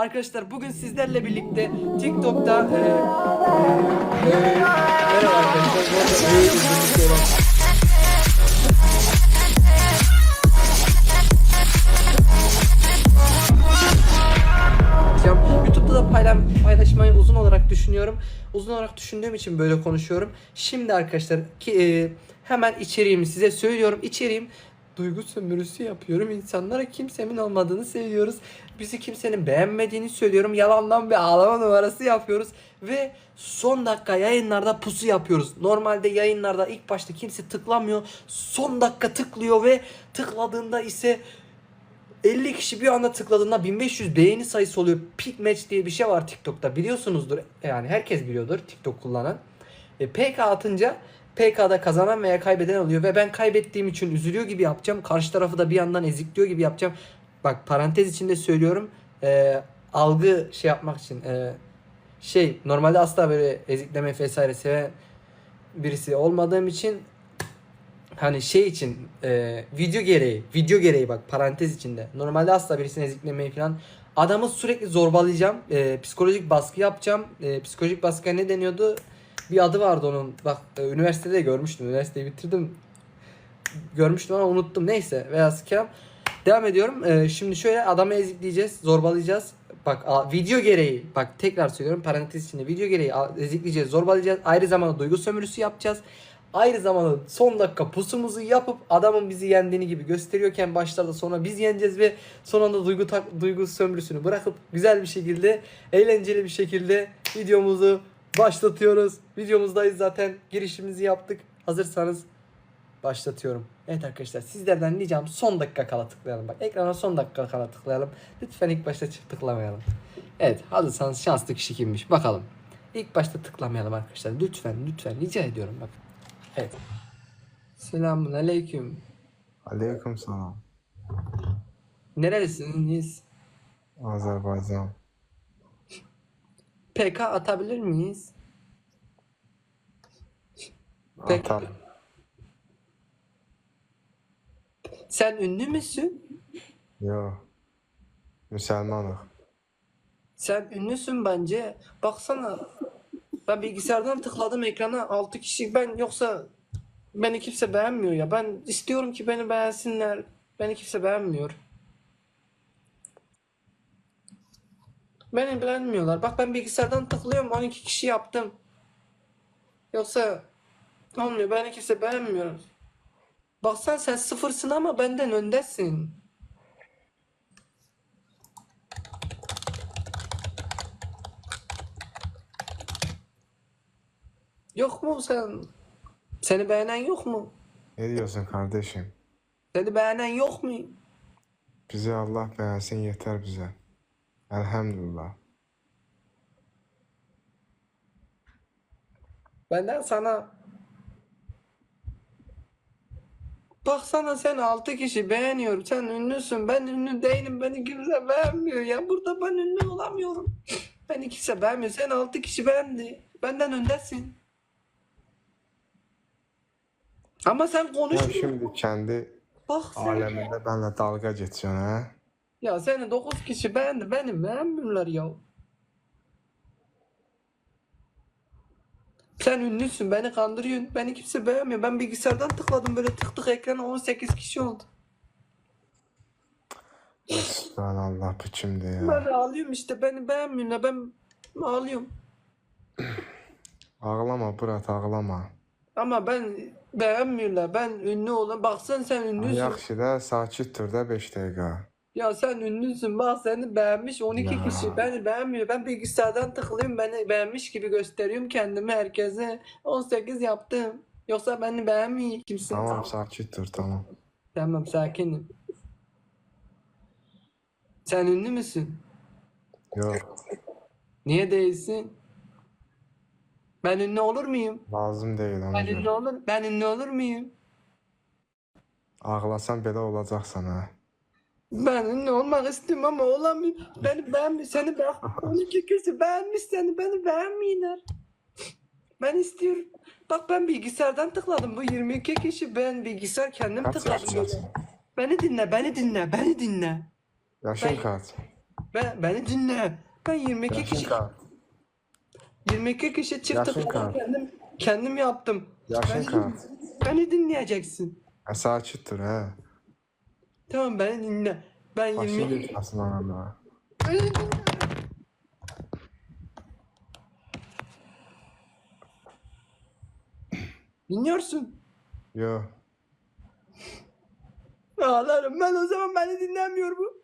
Arkadaşlar bugün sizlerle birlikte TikTok'ta e, merhaba arkadaşlar. Paylaşmayı uzun olarak düşünüyorum. Uzun olarak düşündüğüm için böyle konuşuyorum. Şimdi arkadaşlar ki e, hemen içeriğimi size söylüyorum. İçeriğim duygu sömürüsü yapıyorum. İnsanlara kimsemin olmadığını söylüyoruz. Bizi kimsenin beğenmediğini söylüyorum. Yalandan bir ağlama numarası yapıyoruz. Ve son dakika yayınlarda pusu yapıyoruz. Normalde yayınlarda ilk başta kimse tıklamıyor. Son dakika tıklıyor ve tıkladığında ise 50 kişi bir anda tıkladığında 1500 beğeni sayısı oluyor. Peak Match diye bir şey var TikTok'ta. Biliyorsunuzdur. Yani herkes biliyordur TikTok kullanan. E, PK atınca PK'da kazanan veya kaybeden oluyor ve ben kaybettiğim için üzülüyor gibi yapacağım. Karşı tarafı da bir yandan ezikliyor gibi yapacağım. Bak parantez içinde söylüyorum. E, algı şey yapmak için e, şey normalde asla böyle ezikleme vesaire seven birisi olmadığım için hani şey için e, video gereği video gereği bak parantez içinde normalde asla birisini eziklemeyi falan adamı sürekli zorbalayacağım e, psikolojik baskı yapacağım e, psikolojik baskıya ne deniyordu bir adı vardı onun. Bak e, üniversitede de görmüştüm. Üniversiteyi bitirdim. Görmüştüm ama unuttum. Neyse veya kelam. Devam ediyorum. E, şimdi şöyle adamı ezikleyeceğiz zorbalayacağız. Bak video gereği bak tekrar söylüyorum parantez içinde video gereği ezikleyeceğiz zorbalayacağız. Ayrı zamanda duygu sömürüsü yapacağız. Ayrı zamanda son dakika pusumuzu yapıp adamın bizi yendiğini gibi gösteriyorken başlarda sonra biz yeneceğiz ve son anda duygu tak, duygu sömürüsünü bırakıp güzel bir şekilde eğlenceli bir şekilde videomuzu başlatıyoruz. Videomuzdayız zaten girişimizi yaptık. Hazırsanız başlatıyorum. Evet arkadaşlar sizlerden ricam son dakika kala tıklayalım. Bak ekrana son dakika kala tıklayalım. Lütfen ilk başta tıklamayalım. Evet hazırsanız şanslı kişi kimmiş bakalım. İlk başta tıklamayalım arkadaşlar. Lütfen lütfen rica ediyorum bak. Evet. Selamun aleyküm. Aleyküm selam. Nerelisiniz? Azerbaycan. PK atabilir miyiz? Peki. Atam. Sen ünlü müsün? Yo. Müslümanıq. Sen ünlüsün bence. Baksana. Ben bilgisayardan tıkladım ekrana 6 kişi. Ben yoksa beni kimse beğenmiyor ya. Ben istiyorum ki beni beğensinler. Beni kimse beğenmiyor. Beni beğenmiyorlar. Bak ben bilgisayardan tıklıyorum 12 kişi yaptım. Yoksa olmuyor. Beni kimse beğenmiyor. Baksan sen sıfırsın ama benden öndesin. Yok mu sen? Seni beğenen yok mu? Ne diyorsun kardeşim? Seni beğenen yok mu? Bizi Allah beğensin yeter bize. Elhamdülillah. Benden sana Baksana sen 6 kişi beğeniyor. Sen ünlüsün. Ben ünlü değilim. Beni kimse beğenmiyor ya. Burada ben ünlü olamıyorum. Beni kimse beğenmiyor. Sen 6 kişi beğendi. Benden öndesin. Ama sen Ya konuşmuyorsun. şimdi kendi Bak sen. aleminde benimle dalga geçiyorsun ha? Ya seni 9 kişi beğendi. Beni beğenmiyorlar ya. Sen ünlüsün. Beni kandırıyorsun. Beni kimse beğenmiyor. Ben bilgisayardan tıkladım böyle tık tık ekrana 18 kişi oldu. Subhanallah bu kimdi ya? Ben ağlıyorum işte. Beni beğenmiyorlar. Ben ağlıyorum. Ağlama Burat ağlama. Ama ben beğenmiyorlar. Ben ünlü olan. Baksan sen ünlüsün. Yaxşı da sakit dur da 5 dəqiqə. Ya sen ünlüsün. Bak seni beğenmiş 12 Ya. kişi. Beni beğenmiyor. Ben bilgisayardan tıklıyorum. Beni beğenmiş gibi gösteriyorum kendimi herkese. 18 yaptım. Yoksa beni beğenmiyor kimse. Tamam sakit dur tamam. Tamam sakinim. Sen ünlü müsün? Yok Niye değilsin? Ben ünlü olur muyum? lazım deyil ona Ben ünlü olur. Ben ünlü olur muyum? Ağlasan belə olacaqsan ha. Ben ünlü olmak istiyorum ama olamıyorum. Beni beğenmiyor. Seni beğen. 12 kişi beğenmiş seni. Beni beğenmiyorlar. Ben istiyorum. Bak ben bilgisayardan tıkladım. Bu 22 kişi ben bilgisayar kendim Kaç tıkladım. böyle. Beni dinle, beni dinle, beni dinle. Yaşın Ben- kaç? Ben, beni dinle. Ben 22 Yaşın kişi kaç? 22 kişi çıktık. Yaşın kaç? Kendim, kendim yaptım. Yaşın Beni, kaç? beni dinleyeceksin. Ha, sakittir he. Tamam beni dinle. Ben Başını 20 gitmesin anamla. Beni dinle. Dinliyorsun. Yo. Ağlarım ben o zaman beni dinlemiyor bu.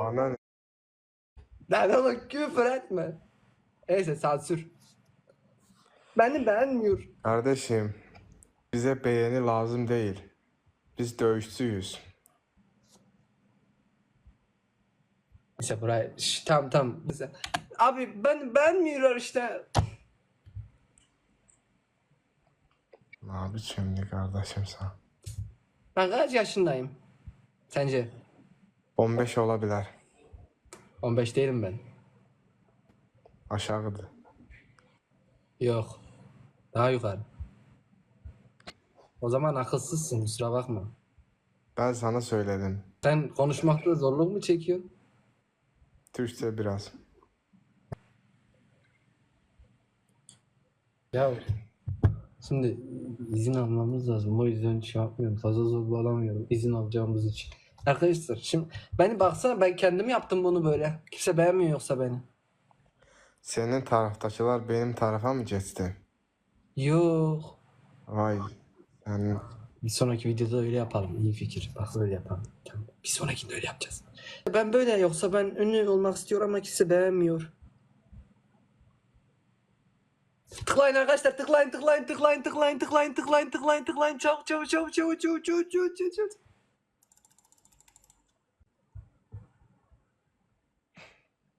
Anan Lan oğlum küfür etme. Neyse sansür. Beni beğenmiyor. kardeşim bize beğeni lazım değil. Biz dövüşçüyüz. Neyse buraya Şş, tamam tamam. Neyse. Abi ben beğenmiyorlar işte. Ne biçimli kardeşim sen? Ben kaç yaşındayım? Sence? 15 olabilir. 15 değilim ben. Aşağıdır. Yok. Daha yukarı. O zaman akılsızsın kusura bakma. Ben sana söyledim. Sen konuşmakta zorluk mu çekiyorsun? Türkçe biraz. Ya şimdi izin almamız lazım. O yüzden şey yapmıyorum. Fazla zorbalamıyorum izin alacağımız için. Arkadaşlar şimdi beni baksana ben kendim yaptım bunu böyle. Kimse beğenmiyor yoksa beni. Senin taraftakiler benim tarafa mı geçti? Yok. Vay. Yani Bir sonraki videoda öyle yapalım. İyi fikir. Bak öyle yapalım. Tamam. Bir sonrakinde öyle yapacağız. Ben böyle yoksa ben ünlü olmak istiyorum ama kimse beğenmiyor. Tıklayın arkadaşlar tıklayın tıklayın tıklayın tıklayın tıklayın tıklayın tıklayın tıklayın çabuk çabuk çabuk çabuk çabuk çabuk çabuk çabuk çabuk.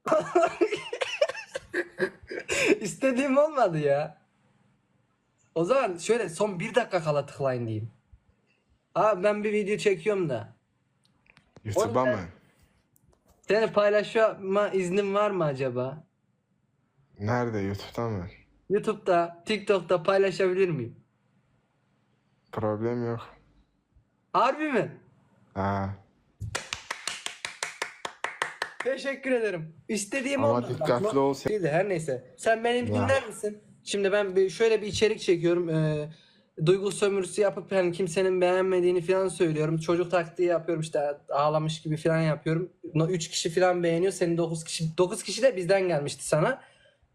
İstediğim olmadı ya. O zaman şöyle son bir dakika kala tıklayın diyeyim. Abi ben bir video çekiyorum da. YouTube'a mı? Seni paylaşma iznin var mı acaba? Nerede? YouTube'da mı? YouTube'da, TikTok'ta paylaşabilir miyim? Problem yok. Harbi mi? Ha. Teşekkür ederim. İstediğim Ama olmadı. dikkatli Bak, ol. Değil de her neyse. Sen beni Ya. dinler misin? Şimdi ben bir, şöyle bir içerik çekiyorum. Ee, duygu sömürüsü yapıp yani kimsenin beğenmediğini falan söylüyorum. Çocuk taktiği yapıyorum işte ağlamış gibi falan yapıyorum. 3 kişi falan beğeniyor. Senin 9 kişi 9 kişi de bizden gelmişti sana.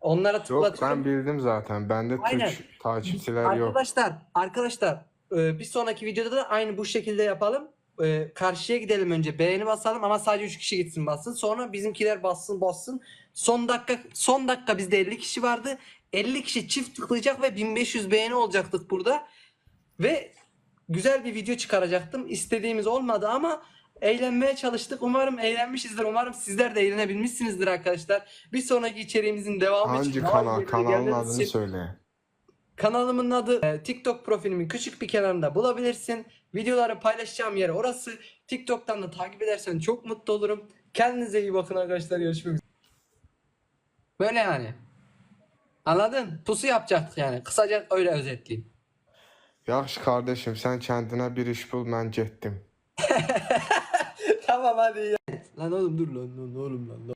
Onlara Yok tıklatıyorum. ben bildim zaten. Bende Aynen. Türk takipçiler yok. Arkadaşlar, arkadaşlar e, bir sonraki videoda da aynı bu şekilde yapalım. E, Karşıya gidelim önce beğeni basalım ama sadece 3 kişi gitsin bassın. Sonra bizimkiler bassın bassın. Son dakika son dakika bizde 50 kişi vardı. 50 kişi çift tıklayacak ve 1500 beğeni olacaktık burada. Ve güzel bir video çıkaracaktım. İstediğimiz olmadı ama eğlenmeye çalıştık. Umarım eğlenmişizdir. Umarım sizler de eğlenebilmişsinizdir arkadaşlar. Bir sonraki içeriğimizin devamı için Hangi daha kanal? Kanalın adını için- söyle. Kanalımın adı e, TikTok profilimin küçük bir kenarında bulabilirsin. Videoları paylaşacağım yer orası. TikTok'tan da takip edersen çok mutlu olurum. Kendinize iyi bakın arkadaşlar. Görüşmek üzere. Böyle yani. Anladın? Pusu yapacaktık yani. Kısaca öyle özetleyeyim. Yaxşı kardeşim sen kendine bir iş bul ben getdim. tamam hadi. Lan oğlum dur lan, lan oğlum lan. lan.